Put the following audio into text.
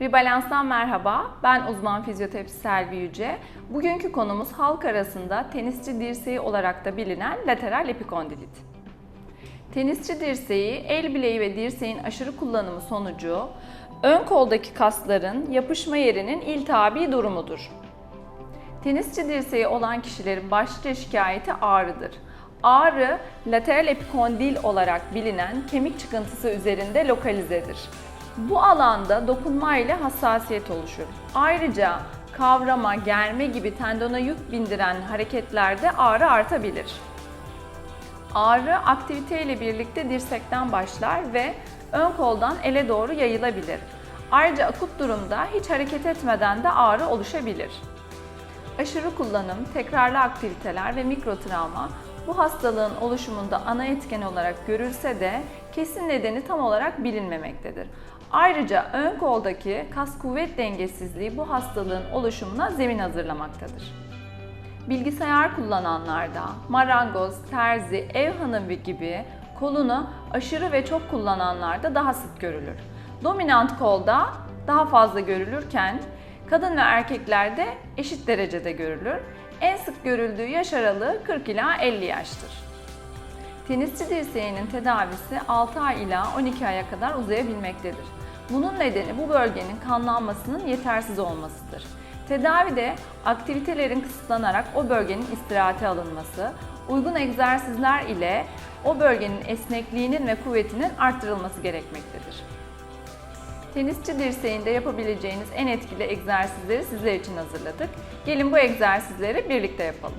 Rebalans'tan merhaba, ben uzman fizyoterapist Selvi Yüce. Bugünkü konumuz halk arasında tenisçi dirseği olarak da bilinen lateral epikondilit. Tenisçi dirseği, el bileği ve dirseğin aşırı kullanımı sonucu ön koldaki kasların yapışma yerinin iltihabi durumudur. Tenisçi dirseği olan kişilerin başlıca şikayeti ağrıdır. Ağrı, lateral epikondil olarak bilinen kemik çıkıntısı üzerinde lokalizedir. Bu alanda dokunma ile hassasiyet oluşur. Ayrıca kavrama, germe gibi tendona yük bindiren hareketlerde ağrı artabilir. Ağrı aktivite ile birlikte dirsekten başlar ve ön koldan ele doğru yayılabilir. Ayrıca akut durumda hiç hareket etmeden de ağrı oluşabilir. Aşırı kullanım, tekrarlı aktiviteler ve mikrotravma bu hastalığın oluşumunda ana etken olarak görülse de kesin nedeni tam olarak bilinmemektedir. Ayrıca ön koldaki kas kuvvet dengesizliği bu hastalığın oluşumuna zemin hazırlamaktadır. Bilgisayar kullananlarda, marangoz, terzi, ev hanımı gibi kolunu aşırı ve çok kullananlarda daha sık görülür. Dominant kolda daha fazla görülürken kadın ve erkeklerde eşit derecede görülür. En sık görüldüğü yaş aralığı 40 ila 50 yaştır. Tenisçi dirseğinin tedavisi 6 ay ila 12 aya kadar uzayabilmektedir. Bunun nedeni bu bölgenin kanlanmasının yetersiz olmasıdır. Tedavide aktivitelerin kısıtlanarak o bölgenin istirahate alınması, uygun egzersizler ile o bölgenin esnekliğinin ve kuvvetinin arttırılması gerekmektedir. Tenisçi dirseğinde yapabileceğiniz en etkili egzersizleri sizler için hazırladık. Gelin bu egzersizleri birlikte yapalım.